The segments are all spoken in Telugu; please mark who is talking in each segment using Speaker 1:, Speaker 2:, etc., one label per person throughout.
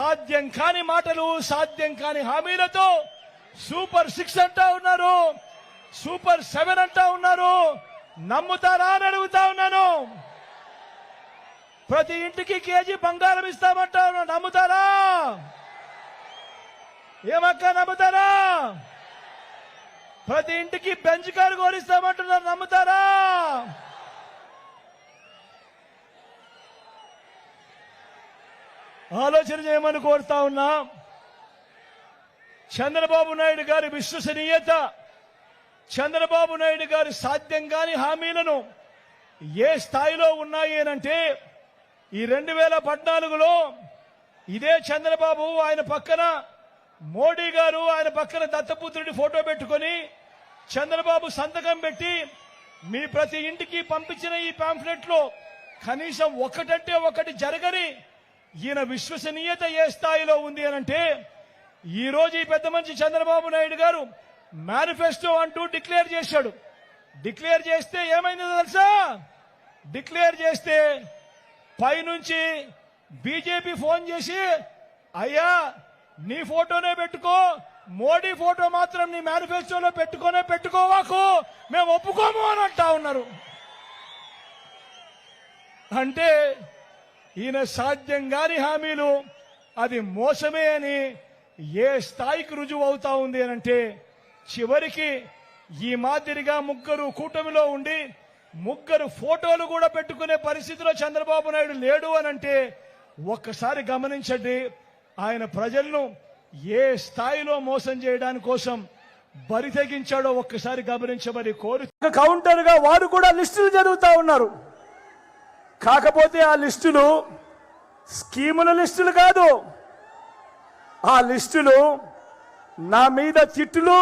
Speaker 1: సాధ్యం కాని మాటలు సాధ్యం కాని హామీలతో సూపర్ సిక్స్ అంటా ఉన్నారు. సూపర్ సెవెన్ అంటా ఉన్నారు. నమ్ముతారా అని అడుగుతా ఉన్నాను. ప్రతి ఇంటికి కేజీ బంగారం ఇస్తామంటా ఉన్నా నమ్ముతారా? ఏమక్క నమ్ముతారా? ప్రతి ఇంటికి బెంచ్ కారు కోరిస్తామంటున్నారు. నమ్ముతారా? ఆలోచన చేయమని కోరుతా ఉన్నా. చంద్రబాబు నాయుడు గారి విశ్వసనీయత చంద్రబాబు నాయుడు గారి సాధ్యం కాని హామీలను ఏ స్థాయిలో ఉన్నాయి అనంటే ఈ రెండు వేల పద్నాలుగులో ఇదే చంద్రబాబు ఆయన పక్కన మోడీ గారు ఆయన పక్కన దత్తపుత్రుడి ఫోటో పెట్టుకొని చంద్రబాబు సంతకం పెట్టి మీ ప్రతి ఇంటికి పంపించిన ఈ పాంఫ్లెట్లో కనీసం ఒకటంటే ఒకటి జరగని ఈయన విశ్వసనీయత ఏ స్థాయిలో ఉంది అనంటే ఈ రోజు ఈ పెద్ద మనిషి చంద్రబాబు నాయుడు గారు మేనిఫెస్టో అంటూ డిక్లేర్ చేశాడు. డిక్లేర్ చేస్తే ఏమైందో తెలుసా? డిక్లేర్ చేస్తే పైనుంచి బీజేపీ ఫోన్ చేసి అయ్యా నీ ఫోటోనే పెట్టుకో మోడీ ఫోటో మాత్రం నీ మేనిఫెస్టోలో పెట్టుకోనే పెట్టుకోవాకు మేము ఒప్పుకోము అని అంటా ఉన్నారు. అంటే ఈయన సాధ్యం కాని హామీలు అది మోసమే అని ఏ స్థాయికి రుజువు అవుతా ఉంది అని అంటే చివరికి ఈ మాదిరిగా ముగ్గురు కూటమిలో ఉండి ముగ్గురు ఫోటోలు కూడా పెట్టుకునే పరిస్థితిలో చంద్రబాబు నాయుడు లేడు అనంటే అంటే ఒక్కసారి గమనించండి ఆయన ప్రజలను ఏ స్థాయిలో మోసం చేయడానికి కోసం బరి తెగించాడో ఒక్కసారి గమనించమని కోరు కౌంటర్గా వారు కూడా లిస్టులు జరుగుతా ఉన్నారు. కాకపోతే ఆ లిస్టులు స్కీముల లిస్టులు కాదు. ఆ లిస్టులు నా మీద తిట్లు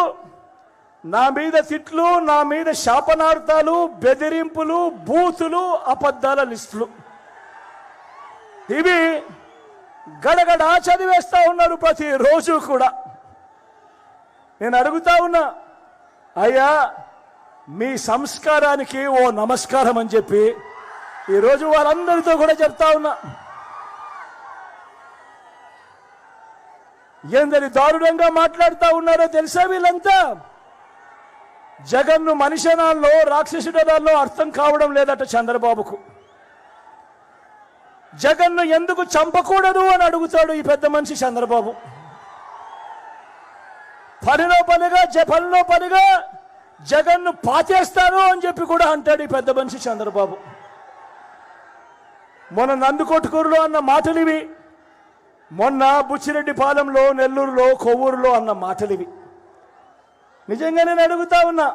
Speaker 1: నా మీద తిట్లు నా మీద శాపనార్థాలు బెదిరింపులు బూతులు అబద్ధాల లిస్టులు. ఇవి గడగడ చదివేస్తూ ఉన్నారు ప్రతి రోజు కూడా. నేను అడుగుతా ఉన్నా అయ్యా మీ సంస్కారానికి ఓ నమస్కారం అని చెప్పి ఈరోజు వారందరితో కూడా చెప్తా ఉన్నా. ఏందని దారుణంగా మాట్లాడుతూ ఉన్నారో తెలుసా వీళ్ళంతా? జగన్ను మనిషనాల్లో రాక్షసుడనాల్లో అర్థం కావడం లేదట చంద్రబాబుకు. జగన్ను ఎందుకు చంపకూడదు అని అడుగుతాడు ఈ పెద్ద మనిషి చంద్రబాబు. పనిలో పనిగా జ- పనిగా జగన్ను పాచేస్తాను అని చెప్పి కూడా అంటాడు ఈ పెద్ద మనిషి చంద్రబాబు. మొన్న నందుకొట్టుకూరులో అన్న మాటలు ఇవి మొన్న బుచ్చిరెడ్డిపాలెంలో నెల్లూరులో కొవ్వూరులో అన్న మాటలు ఇవి నిజంగా నేను అడుగుతా ఉన్నా.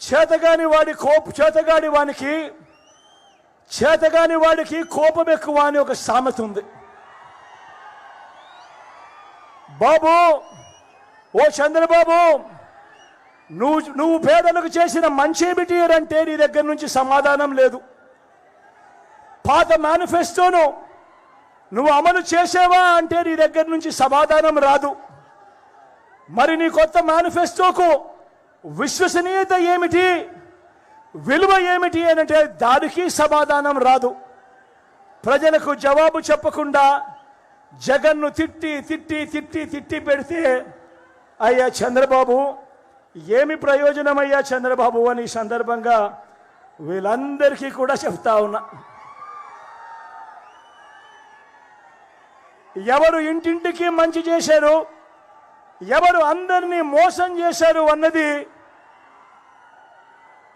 Speaker 1: చేతగాని వాడి కోప చేతగాని వానికి చేతగాని వాడికి కోపం ఎక్కువ అని ఒక సామెత ఉంది. బాబు ఓ చంద్రబాబు నువ్వు నువ్వు పేదలకు చేసిన మంచి ఏమిటి అంటే నీ దగ్గర నుంచి సమాధానం లేదు. పాత మేనిఫెస్టోను. నువ్వు అమలు చేసేవా అంటే నీ దగ్గర నుంచి సమాధానం రాదు. మరి నీ కొత్త మేనిఫెస్టోకు విశ్వసనీయత ఏమిటి? విలువ ఏమిటి అని అంటే దానికి సమాధానం రాదు. ప్రజలకు జవాబు చెప్పకుండా జగన్ను తిట్టి తిట్టి తిట్టి తిట్టి పెడితే అయ్యా చంద్రబాబు ఏమి ప్రయోజనం అయ్యా చంద్రబాబు అని సందర్భంగా వీళ్ళందరికీ కూడా చెప్తా ఉన్నా. ఎవరు ఇంటింటికి మంచి చేశారు? ఎవరు అందరినీ మోసం చేశారు అన్నది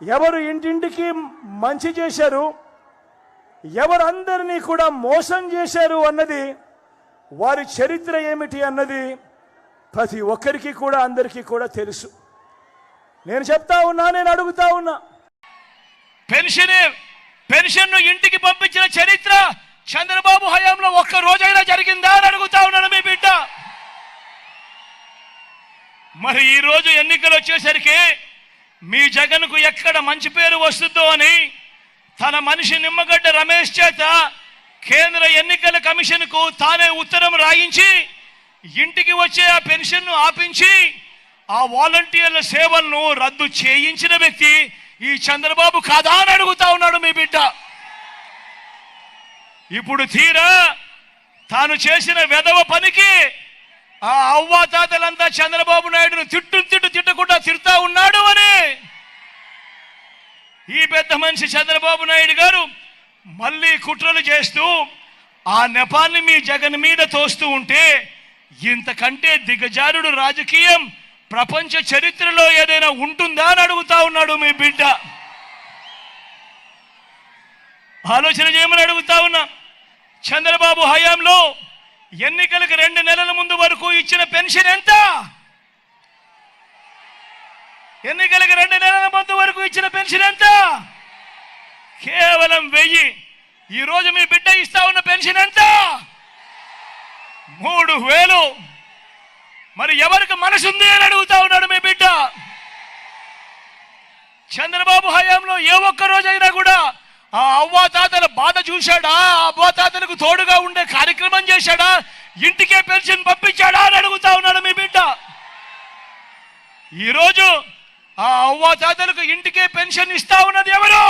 Speaker 1: ఎవరు ఇంటింటికి మంచి చేశారు? ఎవరు అందరినీ కూడా మోసం చేశారు అన్నది వారి చరిత్ర ఏమిటి అన్నది ప్రతి ఒక్కరికి కూడా అందరికీ కూడా తెలుసు. నేను చెప్తా ఉన్నా నేను అడుగుతా ఉన్నా. పెన్షన్ పెన్షన్ ఇంటికి పంపించిన చరిత్ర చంద్రబాబు హయాంలో ఒక్క రోజైనా జరిగిందా అని అడుగుతా ఉన్నాను మీ బిడ్డ. మరి ఈ రోజు ఎన్నికలు వచ్చేసరికి మీ జగన్కు ఎక్కడ మంచి పేరు వస్తుందో అని తన మనిషి నిమ్మగడ్డ రమేష్ చేత కేంద్ర ఎన్నికల కమిషన్కు తానే ఉత్తరం రాయించి ఇంటికి వచ్చే ఆ పెన్షన్ను ఆపించి ఆ వాలంటీర్ల సేవలను రద్దు చేయించిన వ్యక్తి ఈ చంద్రబాబు కాదా అని అడుగుతా ఉన్నాడు మీ బిడ్డ. ఇప్పుడు తీరా తాను చేసిన వెధవ పనికి ఆ అవ్వాతాతలంతా చంద్రబాబు నాయుడును తిట్టు తిట్టు తిట్టకుండా తిడతా ఉన్నాడు అని ఈ పెద్ద మనిషి చంద్రబాబు నాయుడు గారు మళ్ళీ కుట్రలు చేస్తూ ఆ నెపాన్ని మీ జగన్ మీద తోస్తూ ఉంటే ఇంతకంటే దిగజారుడు రాజకీయం ప్రపంచ చరిత్రలో ఏదైనా ఉంటుందా అని అడుగుతా ఉన్నాడు మీ బిడ్డ. ఆలోచన చేయమని అడుగుతా ఉన్నా. చంద్రబాబు హయాంలో ఎన్నికలకు రెండు నెలల ముందు వరకు ఇచ్చిన పెన్షన్ ఎంత? ఎన్నికలకు రెండు నెలల ముందు వరకు ఇచ్చిన పెన్షన్ ఎంత? కేవలం వెయ్యి. ఈ రోజు మీ బిడ్డ ఇస్తా ఉన్న పెన్షన్ ఎంత? మూడు వేలు. మరి ఎవరికి మనసుంది అని అడుగుతా ఉన్నాడు మీ బిడ్డ? చంద్రబాబు హయాంలో ఏ ఒక్క రోజైనా కూడా ఆ అవ్వాతాతల బాధ చూశాడా? ఆ అవ్వాతాతలకు తోడుగా ఉండే కార్యక్రమం చేశాడా? ఇంటికే పెన్షన్ పంపించాడా అని అడుగుతా ఉన్నాడు మీ బిడ్డ. ఈరోజు ఆ అవ్వాతాతలకు ఇంటికే పెన్షన్ ఇస్తా ఉన్నది ఎవరు?